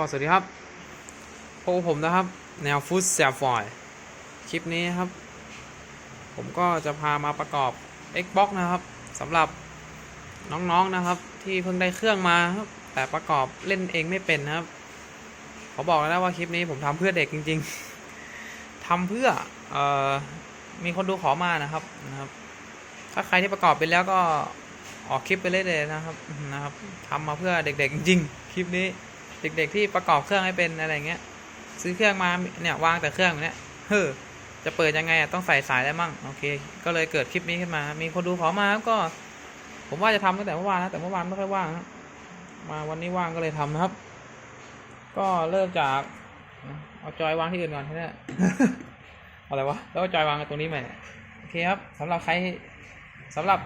ก็สวัสดีครับพบกับผมนะครับ แนวฟุตแซฟอยคลิปนี้ครับ ผมก็จะพามาประกอบ Xbox นะครับสำหรับน้องๆนะครับ ที่เพิ่งได้เครื่องมาครับแต่ประกอบเล่นเองไม่เป็นนะครับขอบอกเลยนะว่าคลิปนี้ผมทำเพื่อเด็กจริง ๆทำเพื่อเอ่อมีคนดูขอมานะครับนะครับ ถ้าใครที่ประกอบเป็นแล้วก็ออกคลิปไปเรื่อยๆนะครับนะครับทำมาเพื่อเด็กๆจริงๆคลิปนี้ เด็กๆที่ประกอบเครื่องให้เป็นอะไรเงี้ย ซื้อเครื่องมาเนี่ยวางแต่เครื่องเนี้ยเฮ้อจะเปิดยังไงอะต้องใส่สายได้มั่งโอเค ก็เลยเกิดคลิปนี้ขึ้นมา มีคนดูขอมาก็ ผมว่าจะทำตั้งแต่เมื่อวานนะแต่เมื่อวานไม่ค่อยว่างมาวันนี้ว่างก็เลยทำนะครับ ก็เริ่มจากเอาจอยวางที่อื่นก่อนใช่ไหมอะไรวะแล้วจอยวางตรงนี้ใหม่โอเคครับสำหรับใครสำหรับ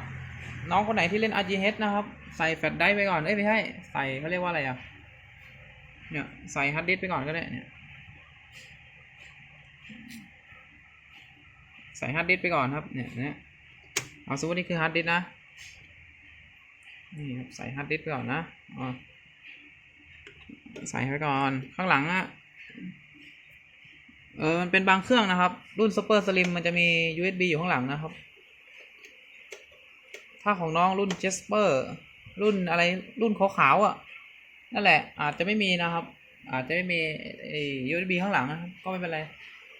น้องคนไหนที่เล่น RGH นะครับ ใส่แฟลชไดร์ไปก่อน เอ้ยไม่ใช่ ใส่เขาเรียกว่าอะไรอะ เนี่ยใส่ฮาร์ดดิสไปก่อนก็ได้เนี่ยใส่ฮาร์ดดิสไปก่อนครับเนี่ยเนี่ยเอาสมมตินี่คือฮาร์ดดิสนะนี่ครับใส่ฮาร์ดดิสไปก่อนนะอ๋อใส่ไปก่อนข้างหลังอะเออมันเป็นบางเครื่องนะครับ รุ่น Super Slim มันจะมี USB อยู่ข้างหลังนะครับ ถ้าของน้องรุ่น Jasper รุ่นอะไรรุ่นขาวๆอะ นั่นแหละ อาจจะไม่มีนะครับ อาจจะไม่มีไอ้ USB ข้างหลังนะครับก็ไม่เป็นไร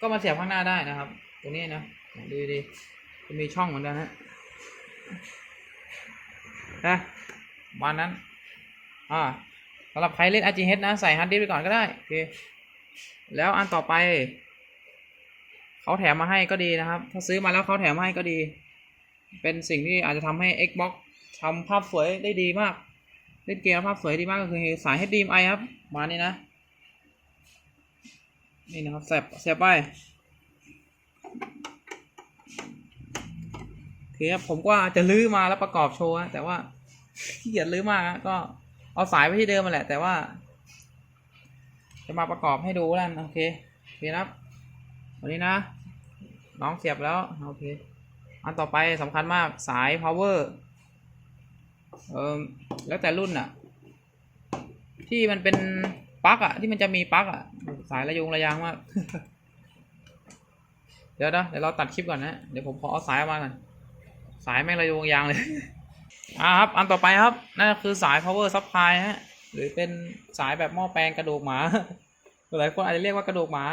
ก็มาเสียบข้างหน้าได้นะครับ ตรงนี้นะดูดีจะมีช่องเหมือนกันนะนะวันนั้น อ่าสำหรับใครเล่น RGH นะ ใส่ฮาร์ดดิสก์ไปก่อนก็ได้โอเคแล้วอันต่อไป เขาแถมมาให้ก็ดีนะครับ ถ้าซื้อมาแล้วเขาแถมมาให้ก็ดี เป็นสิ่งที่อาจจะทำให้ Xbox ทำภาพสวยได้ดีมาก เล่นเกมภาพสวยดีมากก็คือสาย HDMI ครับ มานี่นะ นี่นะครับเสียบเสียบไปโอเคครับผมก็จะลื้อมาแล้วประกอบโชว์แต่ว่าขี้เกียจลื้อมากก็เอาสายไปที่เดิมมาแหละ แต่ว่า จะมาประกอบให้ดูแล้วกันโอเคโอเคครับวันนี้นะน้องเสียบแล้ว โอเค อันต่อไปสำคัญมากสาย power เออแล้วแต่รุ่นอะที่มันเป็นปลั๊กอะที่มันจะมีปลั๊กอะสายระยงระยางมากเดี๋ยวนะเดี๋ยวเราตัดคลิปก่อนนะเดี๋ยวผมขอเอาสายออกมาก่อนสายแม่งระยงระยางเลยอ่าครับ อันต่อไปครับนั่นคือสาย power supply ฮะหรือเป็นสายแบบหม้อแปลงกระดูกหมาหลายคนอาจจะเรียกว่ากระดูกหมา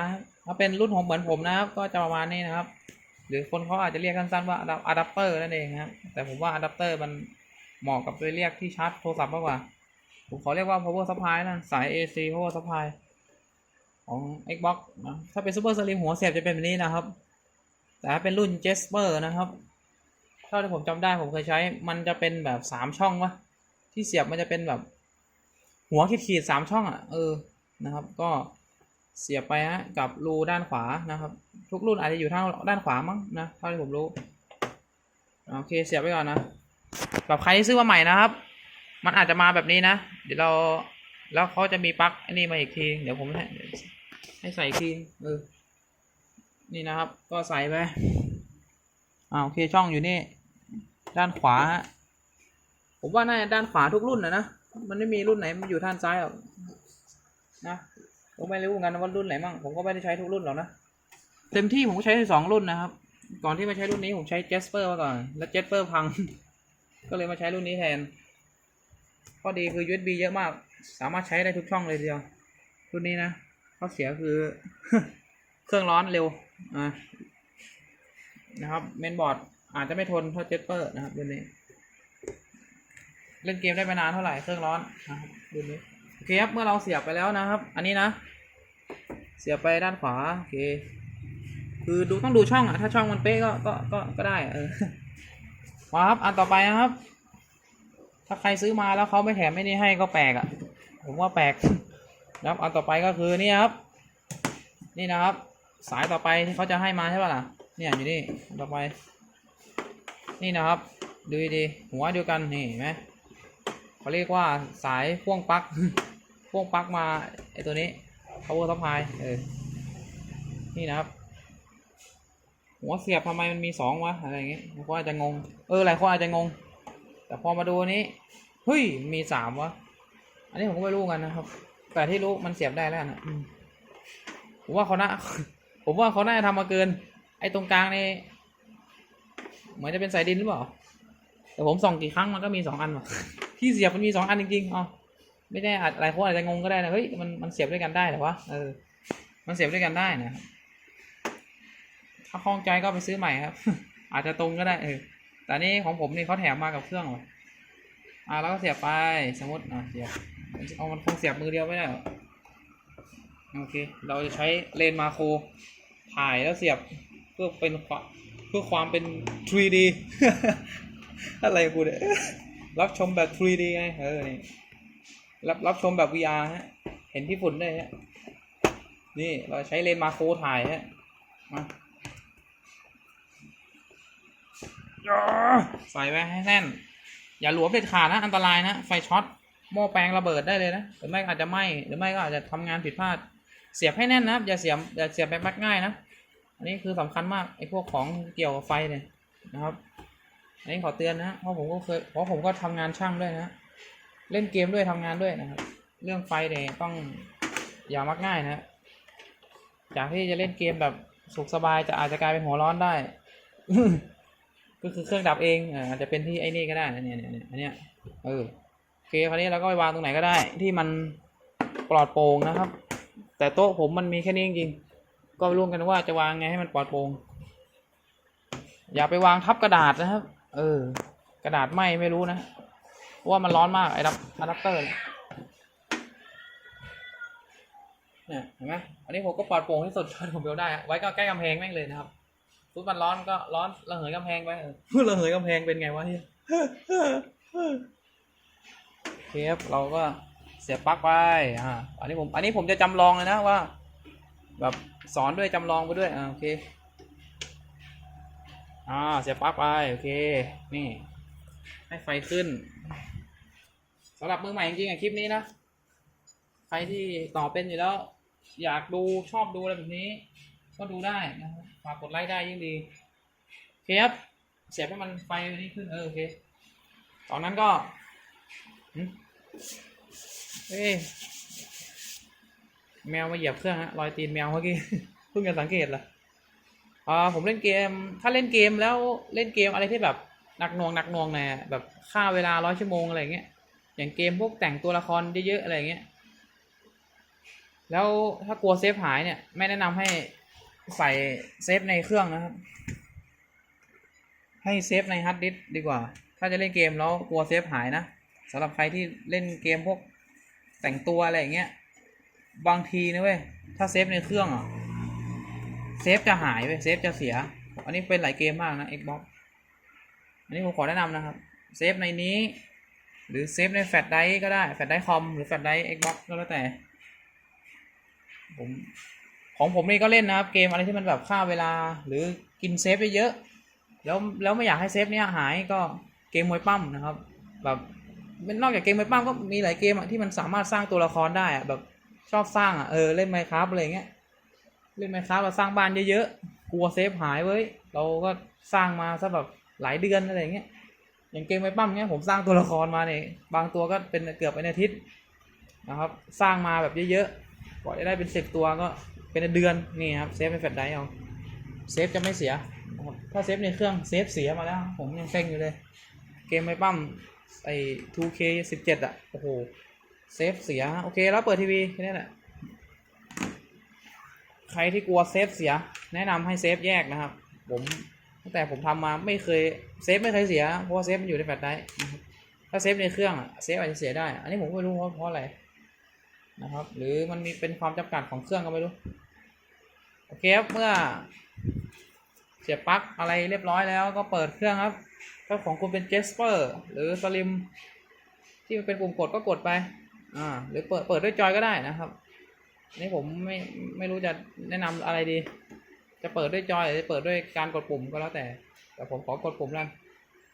ถ้าเป็นรุ่นผมเหมือนผมนะครับ ก็จะประมาณนี้นะครับ หรือคนเขาอาจจะเรียกสั้นๆว่าอะแดปเตอร์นั่นเองครับแต่ผมว่าอะแดปเตอร์มัน เหมาะกับไปเรียกที่ชาร์จโทรศัพท์มากกว่า ผมขอเรียกว่า power supply นะสาย AC power supply ของ Xbox นะถ้าเป็น Super Slim หัวเสียบจะเป็นแบบนี้นะครับ แต่ถ้าเป็นรุ่น Jasper นะครับเท่าที่ผมจำได้ผมเคยใช้ มันจะเป็นแบบสามช่องวะที่เสียบมันจะเป็นแบบ หัวขีดๆสามช่องอะ เออนะครับ ก็เสียบไปฮะกับรูด้านขวานะครับ ทุกรุ่นอาจจะอยู่ทางด้านขวามั้งนะเท่าที่ผมรู้โอเคเสียบไปก่อนนะ แบบใครที่ซื้อมาใหม่นะครับ มันอาจจะมาแบบนี้นะ เดี๋ยวเราแล้วเขาจะมีปลั๊กอันนี้มาอีกที เดี๋ยวผมให้ให้ใส่ทีเออนี่นะครับ ก็ใส่ไปอ่าโอเคช่องอยู่นี่ ด้านขวา ผมว่าน่าจะด้านขวาทุกรุ่นนะนะ มันไม่มีรุ่นไหนมันอยู่ด้านซ้ายหรอกนะผมไม่รู้เหมือนกันว่ารุ่นไหนมั่งผมก็ไม่ได้ใช้ทุกรุ่นหรอกนะเต็มที่ผมก็ใช้สองรุ่นนะครับ ก่อนที่มาใช้รุ่นนี้ผมใช้ Jasper มาก่อน แล้ว Jasper พัง ก็เลยมาใช้รุ่นนี้แทนข้อดีคือ USB เยอะมาก สามารถใช้ได้ทุกช่องเลยเดียว รุ่นนี้นะข้อเสียคือ เครื่องร้อนเร็วอ่านะครับเมนบอร์ดอาจจะไม่ทนเท่า Jasper นะครับรุ่นนี้ เล่นเกมได้ไม่นานเท่าไหร่เครื่องร้อนนะครับรุ่นนี้โอเคครับเมื่อเราเสียบไปแล้วนะครับ อันนี้นะ เสียบไปด้านขวาโอเค คือดูต้องดูช่องอะถ้าช่องมันเป๊ะก็ก็ก็ก็ได้เออ มาครับอันต่อไปนะครับ ถ้าใครซื้อมาแล้วเขาไม่แถมไม่นี่ให้ก็แปลกอะ ผมว่าแปลกนะครับอันต่อไปก็คือนี่ครับ นี่นะครับ สายต่อไปที่เขาจะให้มาใช่ป่ะล่ะเนี่ยอยู่นี่นต่อไป นี่นะครับ ดูดีหัวเดียวกันนี่เห็นไหมเขาเรียกว่าสายพ่วงปลั๊กพ่วงปลั๊กมาไอตัวนี้ power supply เออนี่นะครับ หัวเสียบทำไมมันมีสองวะอะไรอย่างเงี้ยผมก็อาจจะงง เออหลายคนอาจจะงง แต่พอมาดูนี้เฮ้ยมีสามวะอันนี้ผมก็ไม่รู้กันนะครับ แต่ที่รู้มันเสียบได้แล้วนะผมว่าเขาน่าผมว่าเขาน่าจะทำมาเกิน ไอ้ตรงกลางนี่เหมือนจะเป็นสายดินหรือเปล่าแต่ผมส่องกี่ครั้งมันก็มีสองอันว่ะที่เสียบมันมีสองอันจริงๆอ๋อไม่ได้อาจอะไรคนอาจจะงงก็ได้นะเฮ้ยมันมันเสียบด้วยกันได้เหรอวะเออมันเสียบด้วยกันได้นะครับ ถ้าคล่องใจก็ไปซื้อใหม่ครับ อาจจะตรงก็ได้เออแต่นี่ของผมนี่เขาแถมมากับเครื่องว่ะอ่าแล้วก็เสียบไปสมมติอะเสียบเอามันคงเสียบมือเดียวไม่ได้หรอโอเค เราจะใช้เลนมาโครถ่ายแล้วเสียบเพื่อเป็นเพื่อความเป็น 3D อะไรกูเนี่ยรับชมแบบ 3D ไงเออนี่รับรับชมแบบ VR ฮะ เห็นพี่ฝุ่นได้ฮะ นี่เราใช้เลนมาโครถ่ายฮะมาย่า ใส่ไว้ให้แน่น อย่าหลวมเด็ดขาดนะ อันตรายนะ ไฟช็อตหม้อแปลงระเบิดได้เลยนะ หรือไม่อาจจะไหม้หรือไม่ก็อาจจะทำงานผิดพลาด เสียบให้แน่นนะอย่าเสียบอย่าเสียบแบบมัดง่ายนะ อันนี้คือสำคัญมากไอ้พวกของเกี่ยวกับไฟเนี่ยนะครับ อันนี้ขอเตือนนะเพราะผมก็เคยเพราะผมก็ทำงานช่างด้วยนะ เล่นเกมด้วยทำงานด้วยนะครับ เรื่องไฟเนี่ยต้องอย่ามักง่ายนะ จากที่จะเล่นเกมแบบสุขสบายจะอาจจะกลายเป็นหัวร้อนได้ ก็คือเครื่องดับเองอ่าอาจจะเป็นที่ไอ้นี่ก็ได้นะเนี่ยเนี่ยเนี่ยอันเนี้ยเออโอเคคราวนี้เราก็ไปวางตรงไหนก็ได้ ที่มันปลอดโปร่งนะครับ แต่โต๊ะผมมันมีแค่นี้จริงๆก็ร่วมกันว่าจะวางไงให้มันปลอดโปร่งอย่าไปวางทับกระดาษนะครับ เออ กระดาษไหมไม่รู้นะเพราะว่ามันร้อนมากไอ้ดับอะแดปเตอร์เนี่ยเห็นไหมอันนี้ผมก็ปลอดโปร่งที่สุดเท่าที่ผมจะได้ไว้ก็ใกล้กำแพงแม่งเลยนะครับ ฟุตมันร้อนก็ร้อนระเหยกำแพงไปเออระเหยกำแพงเป็นไงวะเฮียเคครับเราก็เสียบปลั๊กไปอ่าอันนี้ผม อันนี้ผมจะจำลองเลยนะว่า แบบสอนด้วยจำลองไปด้วยอ่าโอเคอ่าเสียบปลั๊กไปโอเค นี่ ให้ไฟขึ้นสำหรับมือใหม่จริงๆอะคลิปนี้นะ ใครที่ต่อเป็นอยู่แล้ว อยากดูชอบดูอะไรแบบนี้ ก็ดูได้นะครับฝากกดไลค์ได้ยิ่งดีโอเคครับเสียบให้มันไฟนี้ขึ้นเออโอเคตอนนั้นก็เอ้ยแมวมาเหยียบเครื่องฮะรอยตีนแมวเมื่อกี้เพิ่งจะสังเกตเหรออ่าผมเล่นเกม ถ้าเล่นเกมแล้วเล่นเกมอะไรที่แบบหนักหน่วงหนักหน่วงแน่แบบค่าเวลาร้อยชั่วโมงอะไรอย่างเงี้ยอย่างเกมพวกแต่งตัวละครเยอะๆอะไรอย่างเงี้ยแล้วถ้ากลัวเซฟหายเนี่ย ไม่แนะนำให้ ใส่เซฟในเครื่องนะครับ ให้เซฟในฮาร์ดดิสดีกว่า ถ้าจะเล่นเกมแล้วกลัวเซฟหายนะสำหรับใครที่เล่นเกมพวกแต่งตัวอะไรอย่างเงี้ย บางทีนะเว้ย ถ้าเซฟในเครื่องอะ เซฟจะหายเว้ย เซฟจะเสีย อันนี้เป็นหลายเกมมากนะ Xbox อันนี้ผมขอแนะนำนะครับ เซฟในนี้ หรือเซฟในแฟลชไดร์ก็ได้ แฟลชไดร์คอมหรือแฟลชไดรฟ์ Xbox ก็แล้วแต่ ผม ของผมนี่ก็เล่นนะครับ เกมอะไรที่มันแบบฆ่าเวลา หรือกินเซฟไปเยอะแล้วแล้วไม่อยากให้เซฟเนี้ยหายก็เกมมวยปั้มนะครับ แบบนอกจากเกมมวยปั้มก็มีหลายเกมที่มันสามารถสร้างตัวละครได้อะแบบชอบสร้างอะเออเล่นไมค์ครับอะไรเงี้ยเล่นไมค์ครับมาสร้างบ้านเยอะๆกลัวเซฟหายเว้ยเราก็สร้างมาซะแบบหลายเดือนอะไรเงี้ยอย่างเกมไมค์ปั้มเงี้ยผมสร้างตัวละครมาเนี่ยบางตัวก็เป็นเกือบเป็นอาทิตย์นะครับ สร้างมาแบบเยอะๆกว่าจะได้เป็นสิบตัวก็ เป็นเดือนนี่ครับเซฟเป็นแฟลชไดร์เอาเซฟจะไม่เสีย ถ้าเซฟในเครื่องเซฟเสียมาแล้ว ผมยังเซ็งอยู่เลย เกมไม่ปั้มไอ้ 2K 17 อะ โอ้โห เซฟเสีย โอเคแล้วเปิดทีวีแค่นี้แหละ ใครที่กลัวเซฟเสีย แนะนำให้เซฟแยกนะครับ ผมตั้งแต่ผมทำมาไม่เคยเซฟไม่เคยเสีย เพราะว่าเซฟมันอยู่ในแฟลชไดร์ถ้าเซฟในเครื่องอะเซฟอาจจะเสียได้ อันนี้ผมไม่รู้เพราะอะไร นะครับ หรือมันมีเป็นความจำกัดของเครื่องก็ไม่รู้ โอเคครับ เมื่อเสียบปลั๊กอะไรเรียบร้อยแล้วก็เปิดเครื่องครับถ้าของคุณเป็น Jasper หรือ Slim ที่มันเป็นปุ่มกดก็กดไป อ่า หรือเปิดเปิดด้วยจอยก็ได้นะครับนี่ผมไม่ไม่รู้จะแนะนำอะไรดี จะเปิดด้วยจอยหรือจะเปิดด้วยการกดปุ่มก็แล้วแต่ แต่ผมขอกดปุ่มแล้ว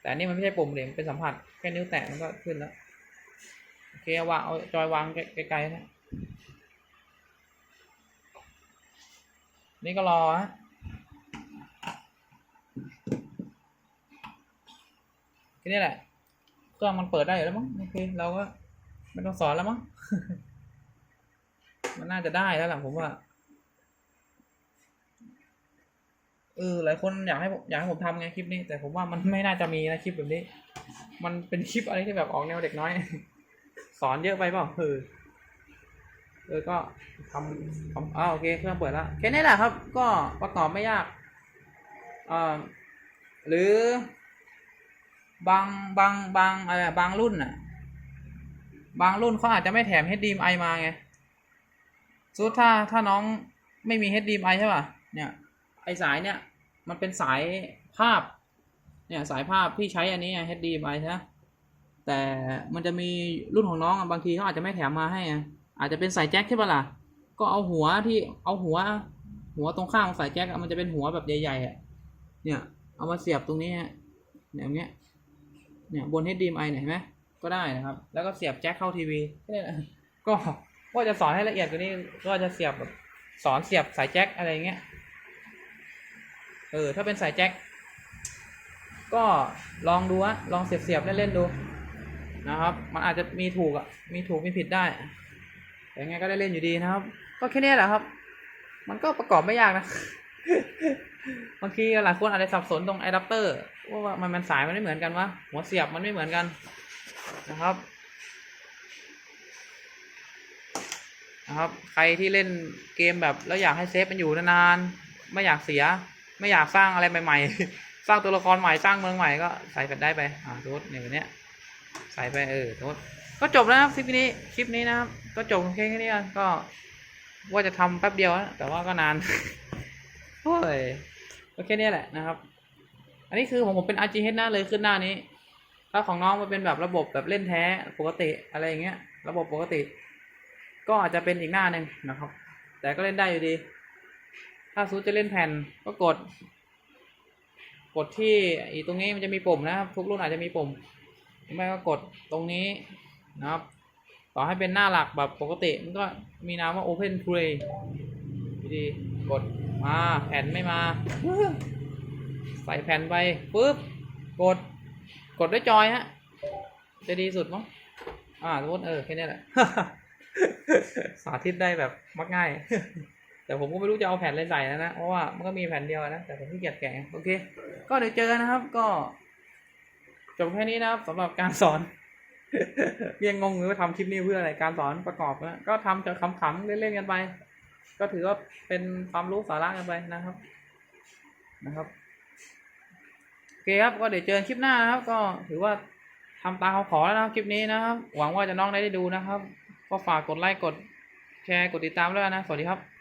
แต่นี่มันไม่ใช่ปุ่มเดี๋ยมเป็นสัมผัสแค่นิ้วแตะมันก็ขึ้นแล้วโอเควางเอาจอยวางไกลๆนะ นี่ก็รอฮะแค่นี้แหละเครื่องมันเปิดได้อยู่แล้วมั้งโอเคเราก็ไม่ต้องสอนแล้วมั้งมันน่าจะได้แล้วล่ะผมว่าเออหลายคนอยากให้ผมอยากให้ผมทำไงคลิปนี้ แต่ผมว่ามันไม่น่าจะมีนะคลิปแบบนี้ มันเป็นคลิปอะไรที่แบบออกแนวเด็กน้อย สอนเยอะไปเปล่าเออ เออก็ทำทำอ้าวโอเคเครื่องเปิดแล้วแค่นี้แหละครับ ก็ประกอบไม่ยากอ่าหรือบางบางบางอะไรบางรุ่นน่ะ บางรุ่นเขาอาจจะไม่แถม HDMI มาไงสมมุติถ้าถ้าน้องไม่มี HDMI ใช่ป่ะ เนี่ย ไอสายเนี่ย มันเป็นสายภาพ เนี่ยสายภาพที่ใช้อันนี้ไง HDMI ใช่แต่มันจะมีรุ่นของน้องบางทีเขาอาจจะไม่แถมมาให้ไง อาจจะเป็นสายแจ็คใช่ปะล่ะก็เอาหัวที่เอาหัว หัวตรงข้างของสายแจ็คมันจะเป็นหัวแบบใหญ่ๆอะเนี่ย เอามาเสียบตรงนี้ฮะเนี่ยอย่างเงี้ยเนี่ยบน HDMI เนี่ยเห็นไหมก็ได้นะครับ แล้วก็เสียบแจ็คเข้าทีวีแค่นี้แหละก็จะสอนให้ละเอียดกว่านี้ก็จะเสียบแบบสอนเสียบสายแจ็คอะไรเงี้ยเออถ้าเป็นสายแจ็คก็ลองดูอะลองเสียบเสียบเล่นๆดูนะครับ มันอาจจะมีถูกอะมีถูกมีผิดได้ แต่ยังไงก็ได้เล่นอยู่ดีนะครับ ก็แค่นี้แหละครับ มันก็ประกอบไม่ยากนะบางทีหลายคนอาจจะสับสนตรงอะแดปเตอร์ว่ามันมันสายมันไม่เหมือนกันวะหัวเสียบมันไม่เหมือนกันนะครับนะครับ ใครที่เล่นเกมแบบแล้วอยากให้เซฟมันอยู่นานๆไม่อยากเสีย ไม่อยากสร้างอะไรใหม่ๆ สร้างตัวละครใหม่สร้างเมืองใหม่ก็ใส่แฟลชได้ไปอ่าโทุกเนี่ยแบบเนี้ยใส่ไปเออโทุก ก็จบแล้วนะครับคลิปนี้คลิปนี้นะครับ ก็จบแค่นี้กันก็ว่าจะทำแป๊บเดียวนะแต่ว่าก็นานโอ้ยก็แค่นี้แหละนะครับ อันนี้คือของผมเป็น RGH หน้าเลยขึ้นหน้านี้ถ้าของน้องมันเป็นแบบระบบแบบเล่นแท้ปกติอะไรอย่างเงี้ย ระบบปกติ ก็อาจจะเป็นอีกหน้าหนึ่งนะครับ แต่ก็เล่นได้อยู่ดี ถ้าซูจะเล่นแผ่นก็กด กดที่อีตรงนี้มันจะมีปุ่มนะครับ ทุกรุ่นอาจจะมีปุ่มหรือไม่ก็กดตรงนี้ นะครับ ต่อให้เป็นหน้าหลักแบบปกติ มันก็มีนามว่า Open Play ดีกดมาแผ่นไม่มา ใส่แผ่นไปปุ๊บกดกดด้วยจอยฮะ จะดีสุดมั้งอ่าสมมติเออ แค่นี้แหละ สาธิตได้แบบมักง่าย แต่ผมก็ไม่รู้จะเอาแผ่นอะไรใส่นะนะ เพราะว่ามันก็มีแผ่นเดียวนะ แต่ผมขี้เกียจแกะโอเค ก็เดี๋ยวเจอกันนะครับ ก็จบแค่นี้นะครับสำหรับการสอน ยังงงอยู่ว่าทำคลิปนี้เพื่ออะไรการสอนประกอบนะก็ทำจะขำๆเล่นๆกันไป ก็ถือว่าเป็นความรู้สาระกันไปนะครับนะครับโอเคครับก็เดี๋ยวเจอกันคลิปหน้าครับ ก็ถือว่าทำตามเขาขอแล้วนะครับคลิปนี้นะครับ หวังว่าจะน้องได้ดูนะครับ ก็ฝากกดไลค์กดแชร์กดติดตามด้วยนะ สวัสดีครับ